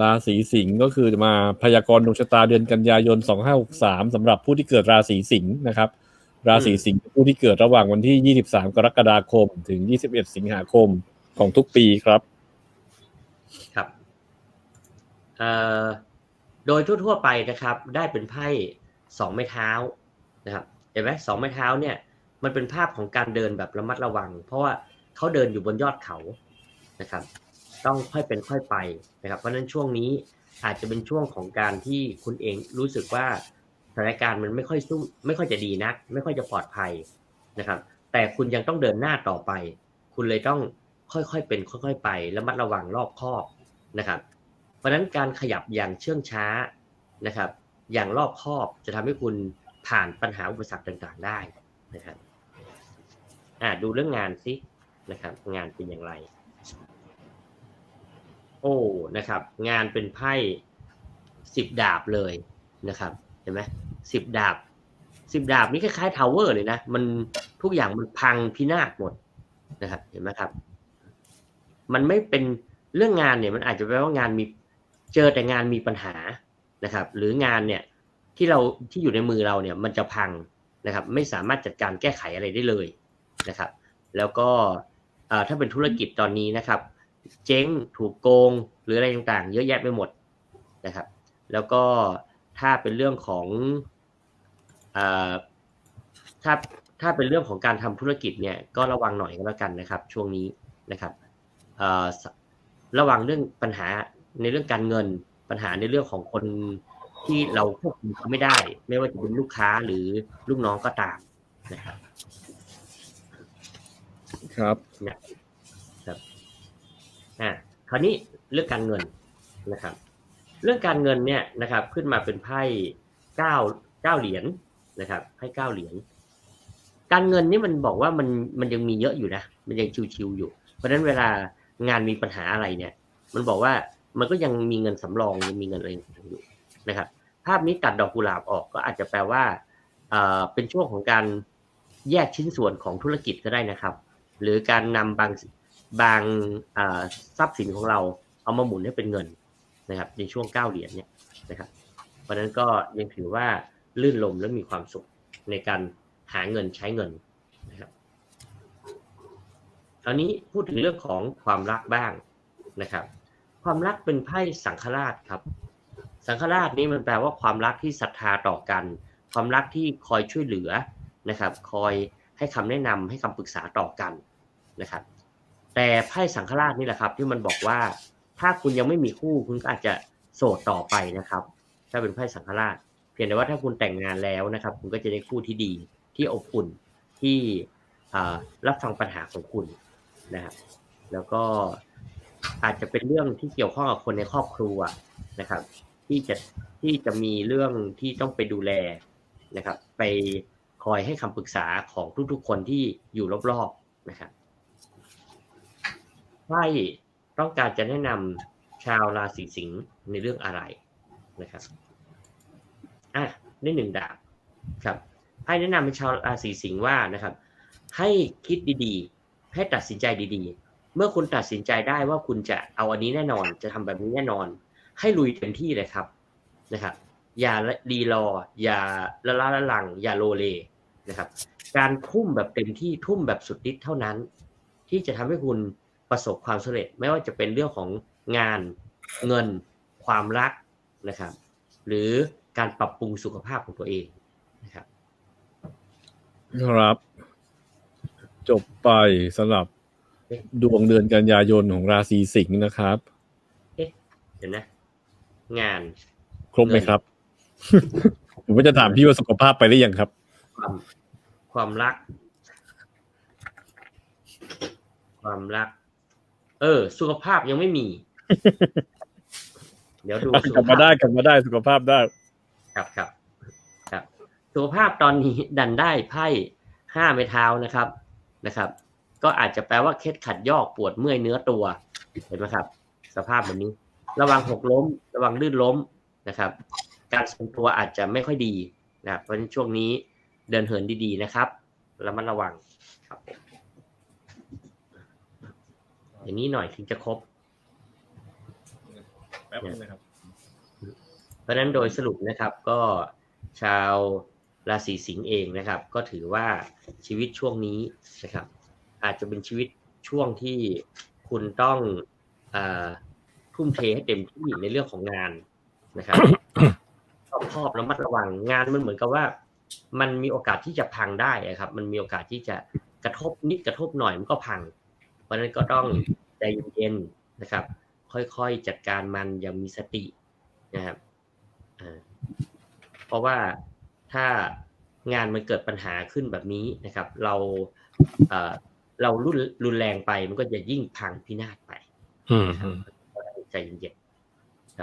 ราศีสิงห์ก็คือมาพยากรณ์ดวงชะตาเดือนกันยายน 2563สำหรับผู้ที่เกิดราศีสิงห์นะครับ ราศีสิงห์ผู้ที่เกิดระหว่างวันที่ 23 กรกฎาคม ถึง 21 สิงหาคมของทุกปีครับ ครับโดยทั่วๆไปนะครับ ได้เป็นไพ่สองไม้เท้านะครับเห็นไหมสองไม้เท้าเนี่ย มันเป็นภาพของการเดินแบบระมัดระวัง เพราะว่าเขาเดินอยู่บนยอดเขานะครับ ต้องค่อยเป็นค่อยไปนะครับ เพราะฉะนั้นช่วงนี้อาจจะเป็นช่วงของการที่คุณเองรู้สึกว่าสถานการณ์มันไม่ค่อยสู้ไม่ค่อยจะดีนัก ไม่ค่อยจะปลอดภัยนะครับ แต่คุณยังต้องเดินหน้าต่อไป คุณเลยต้องค่อยๆเป็นค่อย ๆ ไประมัดระวังรอบคอบนะครับ เพราะฉะนั้นการขยับอย่างเชื่องช้านะครับ อย่างรอบคอบจะทำให้คุณผ่านปัญหาอุปสรรคต่างๆได้นะครับอ่าดูเรื่องงานสินะครับ งานเป็นอย่างไร โอ้นะครับ งานเป็นไพ่สิบดาบเลยนะครับ เห็นไหมสิบดาบสิบดาบนี่คล้ายๆทาวเวอร์เลยนะ มันทุกอย่างมันพังพินาศหมดนะครับ เห็นไหมครับ มันไม่เป็นเรื่องงานเนี่ย มันอาจจะแปลว่างานมีเจอแต่งานมีปัญหานะครับ หรืองานเนี่ยที่เราที่อยู่ในมือเราเนี่ย มันจะพังนะครับ ไม่สามารถจัดการแก้ไขอะไรได้เลยนะครับ แล้วก็ถ้าเป็นธุรกิจตอนนี้นะครับ เจ๊งถูกโกง หรืออะไรต่างๆ เยอะแยะไปหมดนะครับ แล้วก็ถ้าเป็นเรื่องของเอ่อถ้าถ้าเป็นเรื่องของการทำธุรกิจเนี่ยก็ระวังหน่อยก็แล้วกันนะครับ ช่วงนี้นะครับเอ่อสระวังเรื่องปัญหาในเรื่องการเงินปัญหาในเรื่องของคนที่เราควบคุมเขาไม่ได้ ไม่ว่าจะเป็นลูกค้าหรือลูกน้องก็ตามนะครับ ครับนะครับอ่าค ราวนี้เรื่องการเงินนะครับ เรื่องการเงินเนี่ยนะครับขึ้นมาเป็นไพ่เก้าเก้าเหรียญนะครับไพ่เก้าเหรียญการเงินนี่มันบอกว่ามันมันยังมีเยอะอยู่นะ มันยังชิวๆอยู่ เพราะฉะนั้นเวลางานมีปัญหาอะไรเนี่ย มันบอกว่ามันก็ยังมีเงินสำรองยังมีเงินอะไรอยู่นะครับ ภาพนี้ตัดดอกกุหลาบออกก็อาจจะแปลว่าเอ่อเป็นช่วงของการแยกชิ้นส่วนของธุรกิจก็ได้นะครับ หรือการนำบาง บางทรัพย์สินของเราเอามาหมุนให้เป็นเงินนะครับ ในช่วงเก้าเหรียญเนี่ยนะครับ เพราะนั้นก็ยังถือว่าลื่นลมและมีความสุขในการหาเงินใช้เงินนะครับคราวนี้พูดถึงเรื่องของความรักบ้างนะครับ ความรักเป็นไพ่สังฆราชครับ สังฆราชนี่มันแปลว่าความรักที่ศรัทธาต่อกัน ความรักที่คอยช่วยเหลือนะครับ คอยให้คำแนะนำให้คำปรึกษาต่อกันนะครับ แต่ไพ่สังฆราชนี่แหละครับ ที่มันบอกว่าถ้าคุณยังไม่มีคู่คุณก็อาจจะโสดต่อไปนะครับ ถ้าเป็นไพ่สังฆราช เพียงแต่ว่าถ้าคุณแต่งงานแล้วนะครับ คุณก็จะได้คู่ที่ดีที่อบอุ่นที่รับฟังปัญหาของคุณนะครับแล้วก็อาจจะเป็นเรื่องที่เกี่ยวข้องกับคนในครอบครัวนะครับ ที่จะที่จะมีเรื่องที่ต้องไปดูแลนะครับ ไปคอยให้คำปรึกษาของทุกๆคนที่อยู่รอบๆนะครับ ไพ่ต้องการจะแนะนำชาวราศีสิงห์ในเรื่องอะไรนะครับอะได้หนึ่งดาบครับไพ่แนะนำเป็นชาวราศีสิงห์ว่านะครับ ให้คิดดีๆ ให้ตัดสินใจดีๆ เมื่อคุณตัดสินใจได้ว่าคุณจะเอาอันนี้แน่นอน จะทำแบบนี้แน่นอน ให้ลุยเต็มที่เลยครับนะครับ อย่ารีรอ อย่าละล้าละลัง อย่าโลเลนะครับ การทุ่มแบบเต็มที่ทุ่มแบบสุดฤทธิ์เท่านั้น ที่จะทำให้คุณ ประสบความสำเร็จ ไม่ว่าจะเป็นเรื่องของงานเงินความรักนะครับ หรือการปรับปรุงสุขภาพของตัวเองนะครับ ครับ จบไปสำหรับดวงเดือนกันยายนของราศีสิงห์นะครับ เอ๊ะเดี๋ยวนะ งาน ครบไหมครับ ผมก็จะถามพี่ว่าสุขภาพไปได้ยังครับ ความความรัก ความรัก เออ สุขภาพยังไม่มี เดี๋ยวดูสุกขลับภามาพได้กลับมาได้สุขภาพได้ ครับครับครับ สุขภาพตอนนี้ดันได้ไพ่ห้าไม้เท้านะครับนะครับ ก็อาจจะแปลว่าเคล็ดขัดยอกปวดเมื่อยเนื้อตัวเห็นไหมครับ สภาพแบบนี้ ระวังหกล้ม ระวังลื่นล้มนะครับ การทรงตัวอาจจะไม่ค่อยดีนะครับเพราะฉะนั้นช่วงนี้เดินเหินดีๆนะครับระมัดระวังครับผม อย่างนี้หน่อยถึงจะครบแป๊บนึงนะครับ เพราะฉะนั้นโดยสรุปนะครับก็ชาวราศีสิงห์เองนะครับ ก็ถือว่าชีวิตช่วงนี้นะครับ อาจจะเป็นชีวิตช่วงที่คุณต้องอาทุ่มเทให้เต็มที่ในเรื่องของงานนะครับรอบคอบระมัดระวังงานมันเหมือนกับว่า มันมีโอกาสที่จะพังได้อะครับ มันมีโอกาสที่จะกระทบนิดกระทบหน่อยมันก็พังเพ ราะฉะนั้นก็ต้องใจเย็นๆนะครับ ค่อยๆจัดการมันอย่างมีสตินะครับอ่าเพราะว่าถ้างานมันเกิดปัญหาขึ้นแบบนี้นะครับ เราเอ่อเรารุนรุนแรงไปมันก็จะยิ่งพังพินาศไปอืมนะครับอืมใจเย็น